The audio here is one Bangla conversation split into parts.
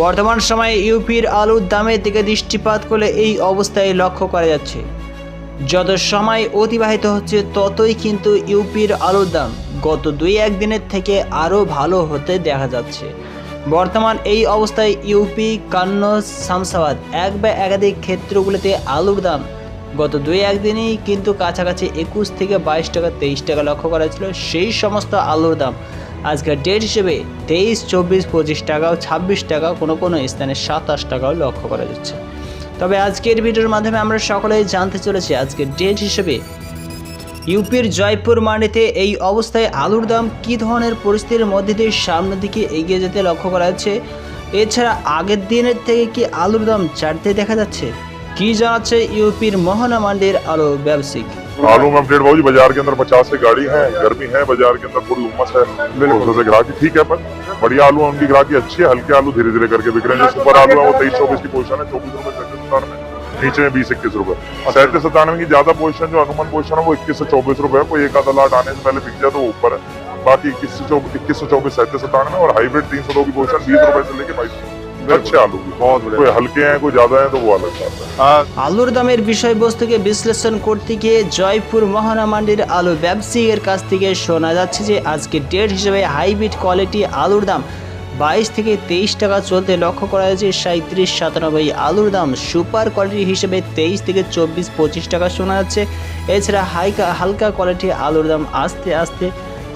বর্তমান সময়ে ইউপির আলুর দামের দিকে দৃষ্টিপাত করলে এই অবস্থায় লক্ষ্য করা যাচ্ছে। যত সময় অতিবাহিত হচ্ছে, ততই কিন্তু ইউপির আলুর দাম গত দুই একদিনের থেকে আরও ভালো হতে দেখা যাচ্ছে। বর্তমান এই অবস্থায় ইউপি কান্ন শামসাবাদ এক বা একাধিক ক্ষেত্রগুলিতে আলুর দাম গত দুই একদিনেই কিন্তু কাছাকাছি একুশ থেকে বাইশ টাকা, তেইশ টাকা লক্ষ্য করা ছিল সেই সমস্ত আলুর দাম আজকের ডেট হিসেবে তেইশ, চব্বিশ, পঁচিশ টাকা ছাব্বিশ টাকা কোনো কোনো স্থানে সাতাশ টাকাও লক্ষ্য করা যাচ্ছে। তবে আজকের ভিডিওর মাধ্যমে আমরা সকলেই জানতে চলেছি আজকের ডেট হিসেবে ইউপির জয়পুর মান্ডিতে এই অবস্থায় আলুর দাম কী ধরনের পরিস্থিতির মধ্যে দিয়ে সামনের দিকে এগিয়ে যেতে লক্ষ্য করা যাচ্ছে? এছাড়া আগের দিনের থেকে কি আলুর দাম চারতে দেখা যাচ্ছে? কি জানাচ্ছে ইউপির মোহনা মান্ডির আলু ব্যবসায়িক। आलू में अपडेट बाबू जी बाज़ार के अंदर पचास से गाड़ी है गर्मी है बाज़ार के अंदर पूरी उमस है। से ग्राहकी ठीक है पर बढ़िया आलू है, उनकी ग्राहकी अच्छी है हल्के आलू धीरे धीरे करके बिक रहे हैं। जो सुपर आलू है वो तेईस चौबीस की पोजीशन है चौबीस रुपए सैंतीस सतानवे नीचे में। बीस इक्कीस रुपए। सैंतीस सतानवे की ज़्यादा पोजीशन जो अनुमान पोजीशन है वो इक्कीस से चौबीस रुपए है। कोई एक आधा लाट आने से पहले बिक जाए तो ऊपर है। बाकी इक्कीस से चौबीस इक्कीस सौ चौबीस सैंतीस सतानवे और हाइब्रिड तीन सौ दो की पोजीशन बीस रुपए से लेके बाईस अच्छे आलू की बहुत बढ़िया। कोई हल्के हैं कोई ज्यादा है तो वो अलग बात है हाँ আলুর দামের বিষয়বস্তুকে বিশ্লেষণ করতে গিয়ে জয়পুর মহানা মান্ডির আলু ব্যবসায়ীর কাছ থেকে শোনা যাচ্ছে যে আজকে ডেট হিসেবে হাইব্রিড কোয়ালিটি আলুর দাম বাইশ থেকে তেইশ টাকা চলতে লক্ষ্য করা যাচ্ছে সাঁত্রিশ সাতানব্বই আলুর দাম সুপার কোয়ালিটি হিসেবে তেইশ থেকে চব্বিশ পঁচিশ টাকা শোনা যাচ্ছে এছাড়া হাইকা হালকা কোয়ালিটি আলুর দাম আস্তে আস্তে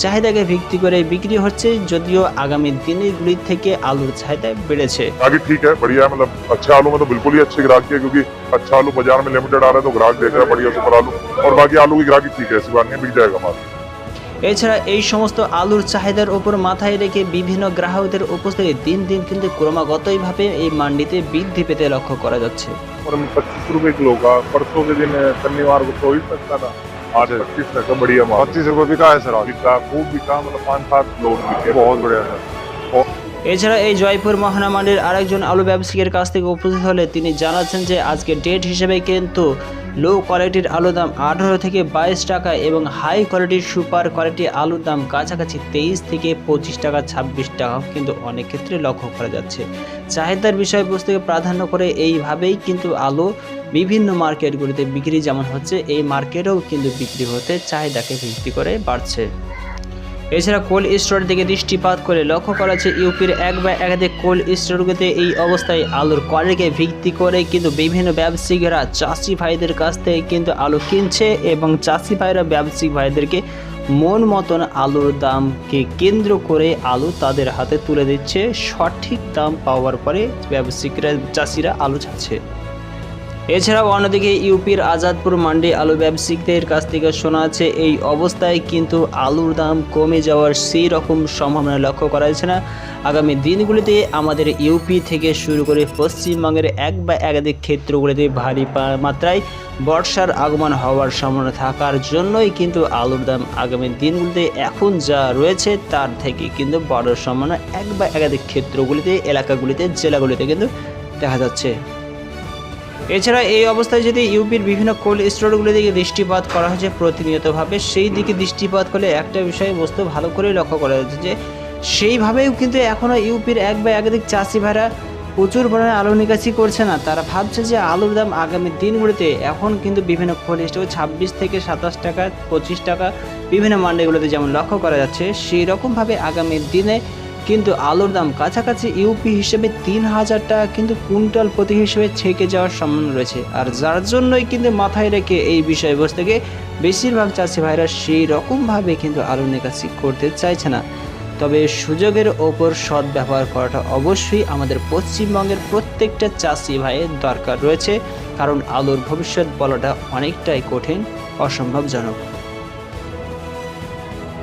চাহিদাকে ভিত্তি করে বিক্রি হচ্ছে যদিও আগামী দিনগুলি থেকে আলুর চাহিদা বেড়েছে आगे ठीक है बढ़िया है मतलब अच्छे आलू में तो बिल्कुल ही अच्छी ग्राहकी है क्योंकि अच्छा आलू बाजार में लिमिटेड आ रहा है तो ग्राहक देख रहा है बढ़िया सुपर आलू और बाकी आलू की ग्राहकी ठीक है ऐसी बात नहीं है, बिक जाएगा माल এছাড়া এই সমস্ত আলুর চাহিদার উপর মাথায় রেখে বিভিন্ন গ্রাহকদের উপস্থিতি দিন দিন কিন্তু ক্রমাগতইভাবে এই মান্ডিতে বৃদ্ধি পেতে লক্ষ্য করা যাচ্ছে और पच्चीस रुपए किलो का परसों के दिन शनिवार को चौबीस तक का था आज पच्चीस तक का बढ़िया माल पच्चीस रुपए बिका है सर आज बिका खूब बिका मतलब पाँच सात लोग बिके बहुत बढ़िया सर এছাড়া এই জয়পুর মহানা মান্ডির আরেকজন আলু ব্যবসায়ীর কাছ থেকে উপস্থিত হলে তিনি জানাচ্ছেন যে আজকে ডেট হিসেবে কিন্তু লো কোয়ালিটির আলুর দাম আঠারো থেকে বাইশ টাকা এবং হাই কোয়ালিটির সুপার কোয়ালিটির আলুর দাম কাছাকাছি তেইশ থেকে পঁচিশ টাকা ছাব্বিশ টাকা কিন্তু অনেক ক্ষেত্রে লক্ষ্য করা যাচ্ছে চাহিদার বিষয়বস্তুকে প্রাধান্য করে এইভাবেই কিন্তু আলু বিভিন্ন মার্কেটগুলিতে বিক্রি যেমন হচ্ছে, এই মার্কেটেও কিন্তু বিক্রি হতে চাহিদাকে ভিত্তি করে বাড়ছে। এছাড়া কোল্ড স্টোরের দিকে দৃষ্টিপাত করে লক্ষ্য করা যাচ্ছে, ইউপির এক বা একাধিক কোল্ড স্টোরগুলিতে এই অবস্থায় আলুর কোয়ালিটিকে ভিত্তি করে কিন্তু বিভিন্ন ব্যবসায়িকরা চাষি ভাইদের কাছ থেকে কিন্তু আলু কিনছে এবং চাষি ভাইরা ব্যবসায়িক ভাইদেরকে মন মতন আলুর দামকে কেন্দ্র করে আলু তাদের হাতে তুলে দিচ্ছে। সঠিক দাম পাওয়ার পরে ব্যবসায়িকরা, চাষিরা আলু চাচ্ছে। এছাড়াও অন্যদিকে ইউপির আজাদপুর মান্ডি আলু ব্যবসায়িকদের কাছ থেকে শোনা আছে এই অবস্থায় কিন্তু আলুর দাম কমে যাওয়ার সেই রকম সম্ভাবনা লক্ষ্য করা যাচ্ছে না। আগামী দিনগুলিতে আমাদের ইউপি থেকে শুরু করে পশ্চিমবঙ্গের এক বা একাধিক ক্ষেত্রগুলিতে ভারী মাত্রায় বর্ষার আগমন হওয়ার সম্ভাবনা থাকার জন্যই কিন্তু আলুর দাম আগামী দিনগুলিতে এখন যা রয়েছে তার থেকে কিন্তু বড় সম্ভাবনা এক বা একাধিক ক্ষেত্রগুলিতে, এলাকাগুলিতে, জেলাগুলিতে কিন্তু দেখা যাচ্ছে। এছাড়া এই অবস্থায় যদি ইউপির বিভিন্ন কোল্ড স্টোরগুলি দিকে দৃষ্টিপাত করা হয়েছে প্রতিনিয়তভাবে, সেই দিকে দৃষ্টিপাত করলে একটা বিষয় বস্তু ভালো করে লক্ষ্য করা যাচ্ছে যে, সেইভাবেও কিন্তু এখনও ইউপির এক বা একাধিক চাষি ভাইরা প্রচুর পরিমাণে আলু নিকাশি করছে না। তারা ভাবছে যে আলুর দাম আগামী দিনগুলিতে এখন কিন্তু বিভিন্ন কোল্ড স্টোর ছাব্বিশ থেকে সাতাশ টাকা, পঁচিশ টাকা বিভিন্ন মান্ডিগুলোতে যেমন লক্ষ্য করা যাচ্ছে সেই রকমভাবে আগামী দিনে কিন্তু আলুর দাম কাছাকাছি ইউপি হিসেবে তিন হাজার টাকা, কিন্তু কুইন্টাল প্রতি হিসেবে ছেঁকে যাওয়ার সম্ভাবনা রয়েছে। আর যার জন্যই কিন্তু মাথায় রেখে এই বিষয়বস্তুকে বেশিরভাগ চাষি ভাইরা সেই রকমভাবে কিন্তু আলু নিকাশি করতে চাইছে না। তবে সুযোগের ওপর সৎ ব্যবহার করাটা অবশ্যই আমাদের পশ্চিমবঙ্গের প্রত্যেকটা চাষি ভাইয়ের দরকার রয়েছে, কারণ আলুর ভবিষ্যৎ বলাটা অনেকটাই কঠিন, অসম্ভবজনক।